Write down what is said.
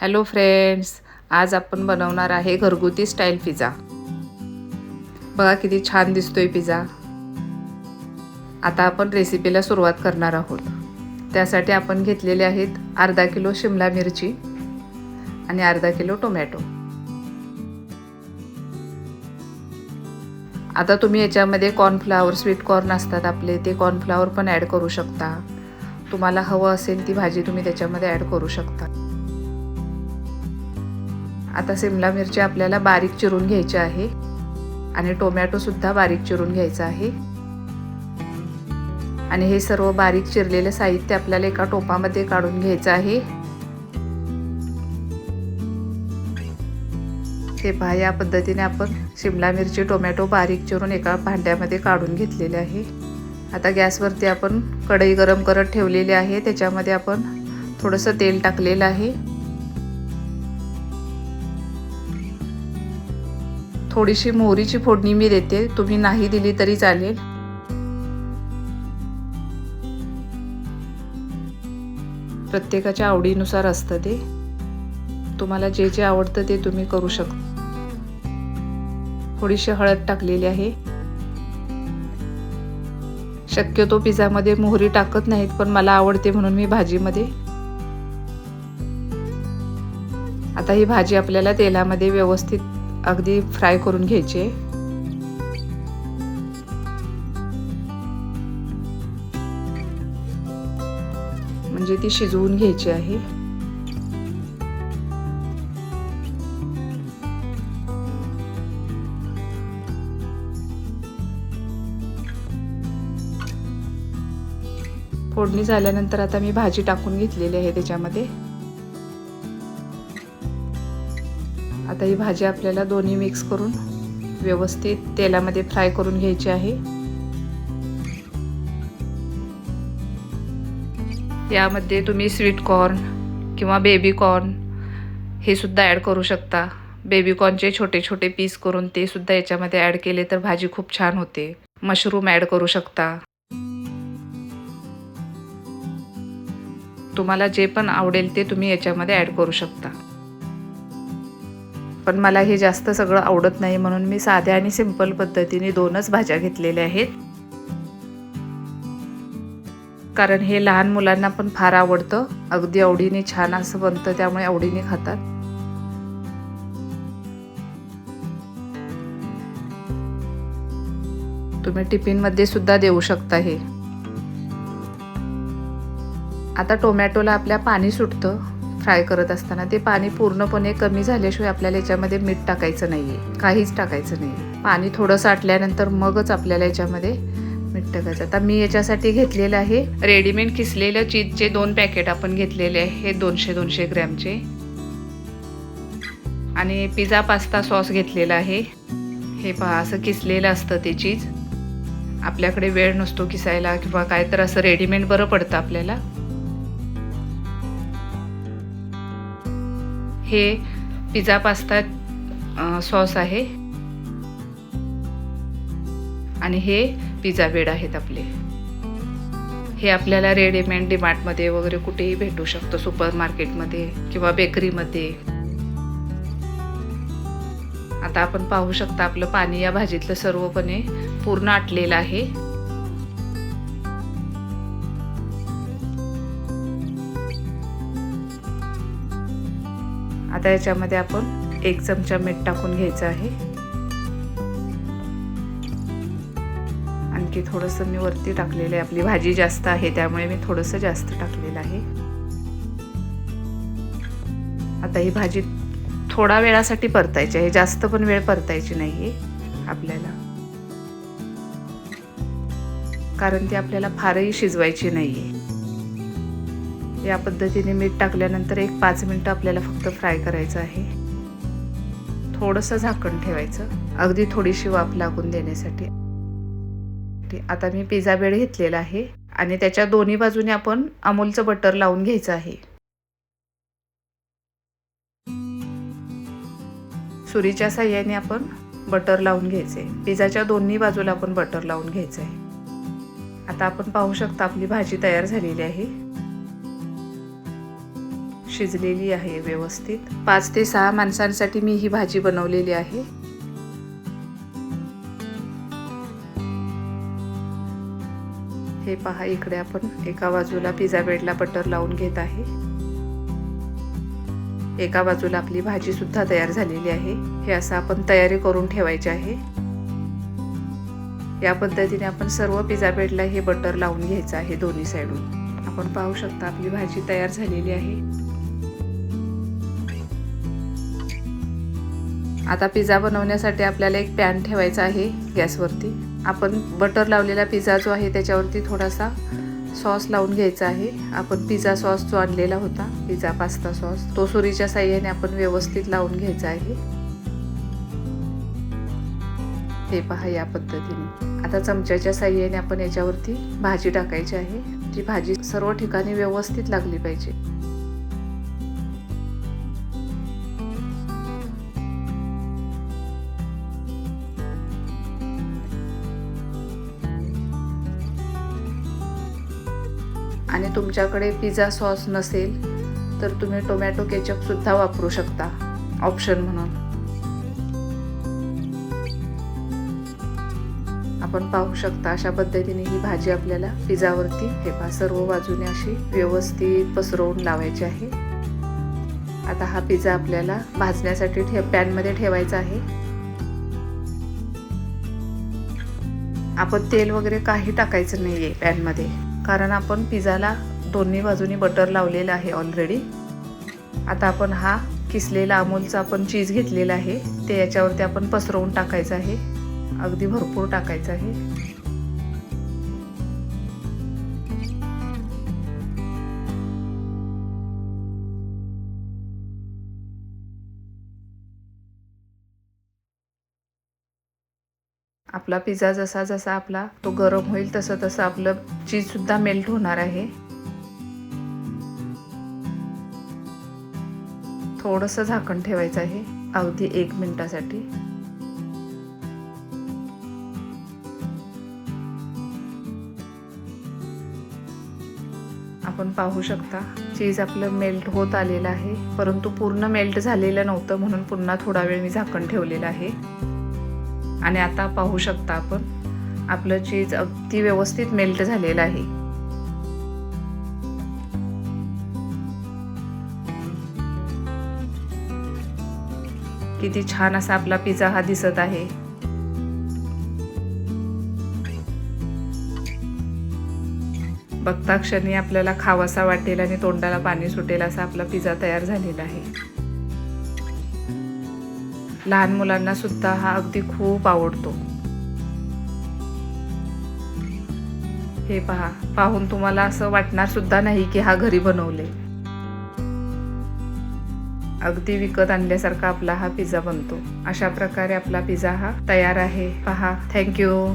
Hello friends आज आपण बनवणार आहे घरगुती स्टाईल पिझ्झा. बघा किती छान दिसतोय पिझ्झा. आता आपण रेसिपीला सुरुवात करणार आहोत. त्यासाठी आपण घेतलेले आहेत अर्धा किलो शिमला मिरची आणि अर्धा किलो टोमॅटो. आता तुम्ही याच्यामध्ये कॉर्नफ्लावर स्वीट कॉर्न असतात आपले ते कॉर्नफ्लावर पण ॲड करू शकता. तुम्हाला हवं असेल ती भाजी तुम्ही त्याच्यामध्ये ॲड करू शकता. आता सिमला मिरची आपल्याला बारीक चिरून घ्यायची आहे. आणि टोमॅटोसुद्धा बारीक चिरून घ्यायचा आहे. आणि हे सर्व बारीक चिरलेलं साहित्य आपल्याला एका टोपामध्ये काढून घ्यायचं आहे. हे पहा या पद्धतीने आपण शिमला मिरची टोमॅटो बारीक चिरून एका भांड्यामध्ये काढून घेतलेले आहे. आता गॅसवरती आपण कढई गरम करत ठेवलेली आहे. त्याच्यामध्ये आपण थोडंसं तेल टाकलेलं आहे. थोडीशी मोहरीची फोडणी मी देते. तुम्ही नाही दिली तरी चालेल. प्रत्येकाच्या आवडीनुसार असतं ते. तुम्हाला जे जे आवडतं ते तुम्ही करू शकता थोडीशी हळद टाकलेली आहे. शक्यतो पिझ्झामध्ये मोहरी टाकत नाहीत पण मला आवडते म्हणून मी भाजीमध्ये. आता ही भाजी आपल्याला तेलामध्ये व्यवस्थित अगदी फ्राय करून घ्यायचे. म्हणजे ती शिजवून घ्यायची आहे. फोडणी झाल्यानंतर आता मी भाजी टाकून घेतलेली आहे त्याच्यामध्ये. आता ही भाजी आपल्याला दोन्ही मिक्स करून व्यवस्थित तेलामध्ये फ्राय करून घ्यायची आहे. यामध्ये तुम्ही स्वीट कॉर्न किंवा बेबी कॉर्न हे सुद्धा ॲड करू शकता. बेबी कॉर्नचे छोटे छोटे पीस करून ते सुद्धा याच्यामध्ये ॲड केले तर भाजी खूप छान होते. मशरूम ॲड करू शकता. तुम्हाला जे पण आवडेल ते तुम्ही याच्यामध्ये ॲड करू शकता. पण मला हे जास्त सगळं आवडत नाही म्हणून मी साध्या आणि सिंपल पद्धतीने दोनच भाज्या घेतलेल्या आहेत. कारण हे लहान मुलांना पण फार आवडतं. अगदी आवडीने छान असं बनतं त्यामुळे आवडीने खातात. तुम्ही टिफिनमध्ये सुद्धा देऊ शकता हे. आता टोमॅटोला आपल्या पाणी सुटतं. फ्राय करत असताना ते पाणी पूर्णपणे कमी झाल्याशिवाय आपल्याला याच्यामध्ये मीठ टाकायचं नाही आहे काहीच टाकायचं नाही पाणी थोडं साठल्यानंतर मगच आपल्याला याच्यामध्ये मीठ टाकायचं. आता मी याच्यासाठी घेतलेलं आहे रेडीमेड किसलेलं चीजचे दोन पॅकेट आपण घेतलेले आहे हे दोनशे दोनशे ग्रॅमचे. आणि पिझ्झा पास्ता सॉस घेतलेला आहे. हे पहा असं किसलेलं असतं ते चीज. आपल्याकडे वेळ नसतो किसायला किंवा काय तर असं रेडीमेड बरं पडतं आपल्याला. हे पिझ्झा पास्ता सॉस आहे. आणि हे पिझ्झा बेड आहेत आपले. हे आपल्याला रेडीमेड डिमार्टमध्ये वगैरे कुठेही भेटू शकतं सुपर मार्केटमध्ये किंवा बेकरीमध्ये. आता आपण पाहू शकता आपलं पाणी या भाजीतलं सर्वपणे पूर्ण आटलेलं आहे. आता याच्यामध्ये आपण एक चमचा मीठ टाकून घ्यायचं आहे. आणखी थोडंसं मी वरती टाकलेलं आहे. आपली भाजी जास्त आहे त्यामुळे मी थोडंसं जास्त टाकलेलं आहे. आता ही भाजी थोडा वेळासाठी परतायची आहे. जास्त पण वेळ परतायची नाही आहे आपल्याला. कारण ती आपल्याला फारही शिजवायची नाही आहे या पद्धतीने मीठ टाकल्यानंतर एक पाच मिनटं आपल्याला फक्त फ्राय करायचं आहे. थोडंसं झाकण ठेवायचं. अगदी थोडीशी वाफ लागून देण्यासाठी. आता मी पिझ्झा बेड घेतलेला आहे आणि त्याच्या दोन्ही बाजूने आपण अमूलचं बटर लावून घ्यायचं आहे. सुरीच्या साह्याने आपण बटर लावून घ्यायचे. पिझ्झाच्या दोन्ही बाजूला आपण बटर लावून घ्यायचं आहे. आता आपण पाहू शकता आपली भाजी तयार झालेली आहे. शिजलेली आहे व्यवस्थित. पाच ते सहा माणसांसाठी मी ही भाजी बनवलेली आहे. हे पहा इकडे आपण एका बाजूला पिझ्झा बेडला बटर लावून घेत आहे. एका बाजूला आपली भाजी सुद्धा तयार झालेली आहे. हे असं आपण तयारी करून ठेवायचे आहे. या पद्धतीने आपण सर्व पिझ्झा बेडला हे बटर लावून घ्यायचं आहे दोन्ही साईडून. आपण पाहू शकता आपली भाजी तयार झालेली आहे. आता पिझ्झा बनवण्यासाठी आपल्याला एक पॅन ठेवायचा आहे गॅसवरती. आपण बटर लावलेला पिझ्झा जो आहे त्याच्यावरती थोडासा सॉस लावून घ्यायचा आहे. आपण पिझ्झा सॉस जो आणलेला होता पिझ्झा पास्ता सॉस तो सुरीच्या साह्याने आपण व्यवस्थित लावून घ्यायचा आहे. हे पहा या पद्धतीने. आता चमच्याच्या साह्याने आपण याच्यावरती भाजी टाकायची आहे. ती भाजी सर्व ठिकाणी व्यवस्थित लागली पाहिजे. आणि तुमच्याकडे पिझ्झा सॉस नसेल तर तुम्ही टोमॅटो केचपसुद्धा वापरू शकता ऑप्शन म्हणून. आपण पाहू शकता अशा पद्धतीने ही भाजी आपल्याला पिझ्झावरती हे पहा सर्व बाजूने अशी व्यवस्थित पसरवून लावायची आहे. आता हा पिझ्झा आपल्याला भाजण्यासाठी ठे पॅनमध्ये ठेवायचा आहे. आपण तेल वगैरे काही टाकायचं नाही आहे पॅनमध्ये. कारण आपण पिझ्झाला दोन्ही बाजूनी बटर लावलेलं आहे ऑलरेडी आता आपण हा किसलेला अमूलचा आपण चीज घेतलेला आहे. ते याच्यावरती आपण पसरवून टाकायचं आहे. अगदी भरपूर टाकायचं आहे. आपला पिझ्झा जसा जसा आपला तो गरम होईल तसं तसं आपलं चीजसुद्धा मेल्ट होणार आहे. थोडंसं झाकण ठेवायचं आहे अगदी एक मिनिटासाठी. आपण पाहू शकता चीज आपलं मेल्ट होत आलेलं आहे परंतु पूर्ण मेल्ट झालेलं नव्हतं म्हणून पुन्हा थोडा वेळ मी झाकण ठेवलेलं आहे. आणि आता पाहू शकता आपण आपलं चीज अगदी व्यवस्थित मेल्ट झालेलं आहे. किती छान असा आपला पिझ्झा हा दिसत आहे. बघता क्षणी आपल्याला खावासा वाटेल आणि तोंडाला पाणी सुटेल असा आपला पिझ्झा तयार झालेला आहे. लहान मुलांना सुद्धा हा अगदी खूप आवडतो. हे पहा पाहून तुम्हाला असं वाटणार सुद्धा नाही की हा घरी बनवले. अगदी विकत आणल्यासारखा आपला हा पिझ्झा बनतो. अशा प्रकारे आपला पिझ्झा हा तयार आहे. पहा थँक्यू